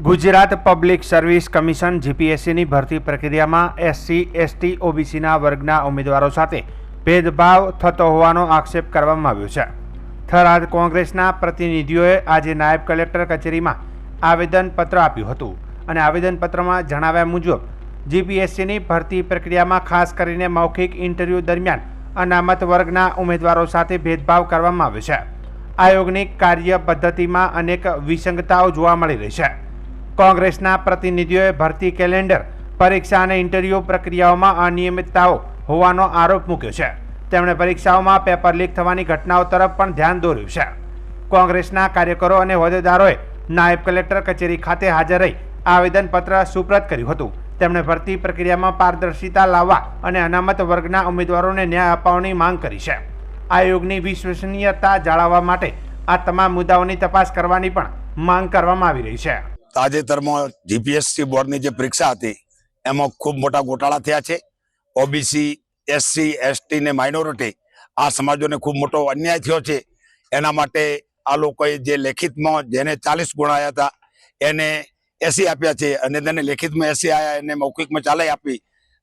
Gujarat public service commission જીપીએસસીની ભરતી પ્રક્રિયામાં એસસી, એસટી, ઓબીસીના વર્ગના ઉમેદવારો સાથે ભેદભાવ થતો હોવાનો આક્ષેપ કરવામાં આવ્યો છે. થરાદ કોંગ્રેસના પ્રતિનિધિઓએ આજે નાયબ કલેક્ટર કચેરીમાં આવેદનપત્ર આપ્યું હતું અને આવેદનપત્રમાં જણાવ્યા મુજબ, જીપીએસસીની ભરતી પ્રક્રિયામાં ખાસ કરીને મૌખિક ઇન્ટરવ્યૂ દરમિયાન અનામત વર્ગના ઉમેદવારો સાથે ભેદભાવ કરવામાં આવ્યો છે. આયોગની કાર્ય પદ્ધતિમાં અનેક વિસંગતાઓ જોવા મળી રહી છે. કોંગ્રેસના પ્રતિનિધિઓએ ભરતી કેલેન્ડર, પરીક્ષા અને ઇન્ટરવ્યૂ પ્રક્રિયાઓમાં અનિયમિતતાઓ હોવાનો આરોપ મૂક્યો છે. તેમણે પરીક્ષાઓમાં પેપર લીક થવાની ઘટનાઓ તરફ પણ ધ્યાન દોર્યું છે. કોંગ્રેસના કાર્યકરો અને હોદ્દેદારોએ નાયબ કલેક્ટર કચેરી ખાતે હાજર રહી આવેદનપત્ર સુપ્રત કર્યું હતું. તેમણે ભરતી પ્રક્રિયામાં પારદર્શિતા લાવવા અને અનામત વર્ગના ઉમેદવારોને ન્યાય અપાવવાની માંગ કરી છે. આયોગની વિશ્વસનીયતા જાળવવા માટે આ તમામ મુદ્દાઓની તપાસ કરવાની પણ માંગ કરવામાં આવી રહી છે. તાજેતરમાં જીપીએસસી બોર્ડની જે પરીક્ષા હતી, એમાં ખૂબ મોટા ગોટાળા થયા છે. ઓબીસી, એસસી, એસટી ને માઇનોરિટી આ સમાજોને ખૂબ મોટો અન્યાય થયો છે. એના માટે આ લોકોએ જે લેખિતમાં જેને ચાલીસ ગુણ આવ્યા હતા, એને એસી આપ્યા છે અને તેને લેખિતમાં એસી આવ્યા એને મૌખિકમાં ચાલે આપી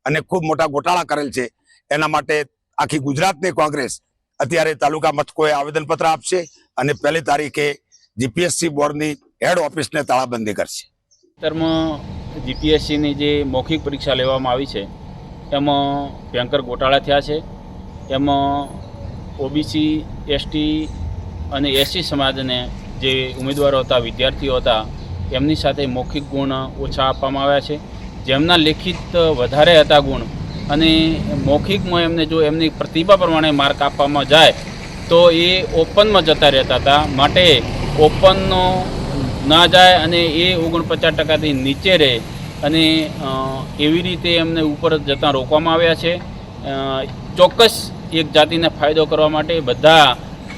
અને ખૂબ મોટા ગોટાળા કરેલ છે. એના માટે આખી ગુજરાતની કોંગ્રેસ અત્યારે તાલુકા મથકોએ આવેદનપત્ર આપશે અને પહેલી તારીખે જીપીએસસી બોર્ડની હેડ ઓફિસને તાળાબંધી કરશે. તરમાં જીપીએસસીની જે મૌખિક પરીક્ષા લેવામાં આવી છે, એમાં ભયંકર ગોટાળા થયા છે. એમાં ઓબીસી, એસટી અને એસસી સમાજને જે ઉમેદવારો હતા, વિદ્યાર્થીઓ હતા, એમની સાથે મૌખિક ગુણ ઓછા આપવામાં આવ્યા છે. જેમના લેખિત વધારે હતા ગુણ અને મૌખિકમાં એમને જો એમની પ્રતિભા પ્રમાણે માર્ક આપવામાં જાય, તો એ ઓપનમાં જતા રહેતા હતા. માટે ઓપનનો ના જાય અને એ ઓગણપચાસ ટકાથી નીચે રહે અને એવી રીતે એમને ઉપર જતાં રોકવામાં આવ્યા છે. ચોક્કસ એક જાતિને ફાયદો કરવા માટે બધા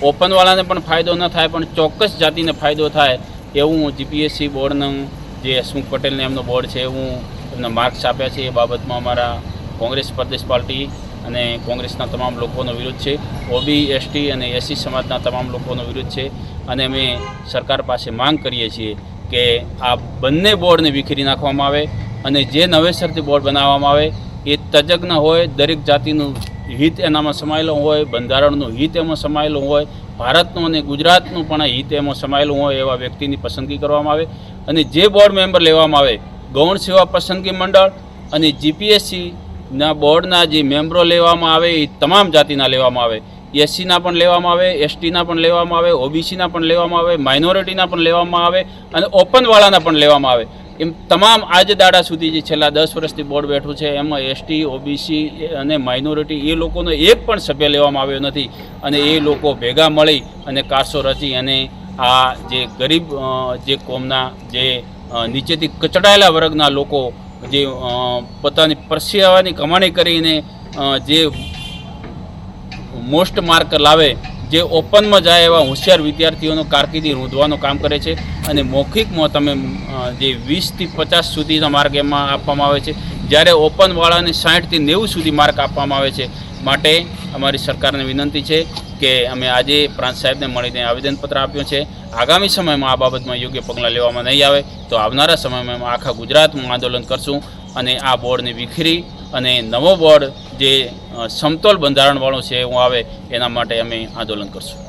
ઓપનવાળાને પણ ફાયદો ન થાય, પણ ચોક્કસ જાતિને ફાયદો થાય એવું જીપીએસસી બોર્ડનું જે હસમુખ પટેલને એમનો બોર્ડ છે એવું એમના માર્ક્સ આપ્યા છે એ બાબતમાં અમારા કોંગ્રેસ પ્રદેશ પાર્ટી અને કોંગ્રેસના તમામ લોકોનો વિરોધ છે. ઓબી એસટી અને એસસી સમાજના તમામ લોકોનો વિરોધ છે. અને અમે સરકાર પાસે માંગ કરીએ છીએ કે આ બંને બોર્ડને વિખેરી નાખવામાં આવે અને જે નવેસરથી બોર્ડ બનાવવામાં આવે એ તજજ્ઞ હોય, દરેક જાતિનું હિત એનામાં સમાયેલું હોય, બંધારણનું હિત એમાં સમાયેલું હોય, ભારતનું અને ગુજરાતનું પણ હિત એમાં સમાયેલું હોય એવા વ્યક્તિની પસંદગી કરવામાં આવે. અને જે બોર્ડ મેમ્બર લેવામાં આવે, ગૌણ સેવા પસંદગી મંડળ અને જીપીએસસીના બોર્ડના જે મેમ્બરો લેવામાં આવે, એ તમામ જાતિના લેવામાં આવે. એસસીના પણ લેવામાં આવે એસટીના પણ લેવામાં આવે ઓબીસીના પણ લેવામાં આવે માઇનોરિટીના પણ લેવામાં આવે અને ઓપનવાળાના પણ લેવામાં આવે. એમ તમામ આજ દાડા સુધી જે છેલ્લા દસ વર્ષથી બોર્ડ બેઠું છે, એમાં એસટી, ઓબીસી અને માઇનોરિટી એ લોકોનો એક પણ સભ્ય લેવામાં આવ્યો નથી. અને એ લોકો ભેગા મળી અને કારસો રચી અને આ જે ગરીબ જે કોમના જે નીચેથી કચડાયેલા વર્ગના લોકો જે પોતાની પરસેવાની કમાણી કરીને જે મોસ્ટ માર્ક લાવે, જે ઓપનમાં જાય એવા હોશિયાર વિદ્યાર્થીઓનો કારકિર્દી રૂંધવાનું કામ કરે છે અને મૌખિકમાં તમે જે વીસથી પચાસ સુધીના માર્ક એમાં આપવામાં આવે છે. જ્યારે ઓપનવાળાને સાઠથી નેવું સુધી માર્ક આપવામાં આવે છે. માટે અમારી સરકારને વિનંતી છે કે અમે આજે પ્રાંત સાહેબને મળીને આવેદનપત્ર આપ્યું છે. આગામી સમયમાં આ બાબતમાં યોગ્ય પગલાં લેવામાં નહીં આવે તો આવનારા સમયમાં આખા ગુજરાતમાં આંદોલન કરશું અને આ બોર્ડને વિખેરી અને નવો બોર્ડ જે સમતોલ બંધારણવાળો છે એવું આવે એના માટે અમે આંદોલન કરશું.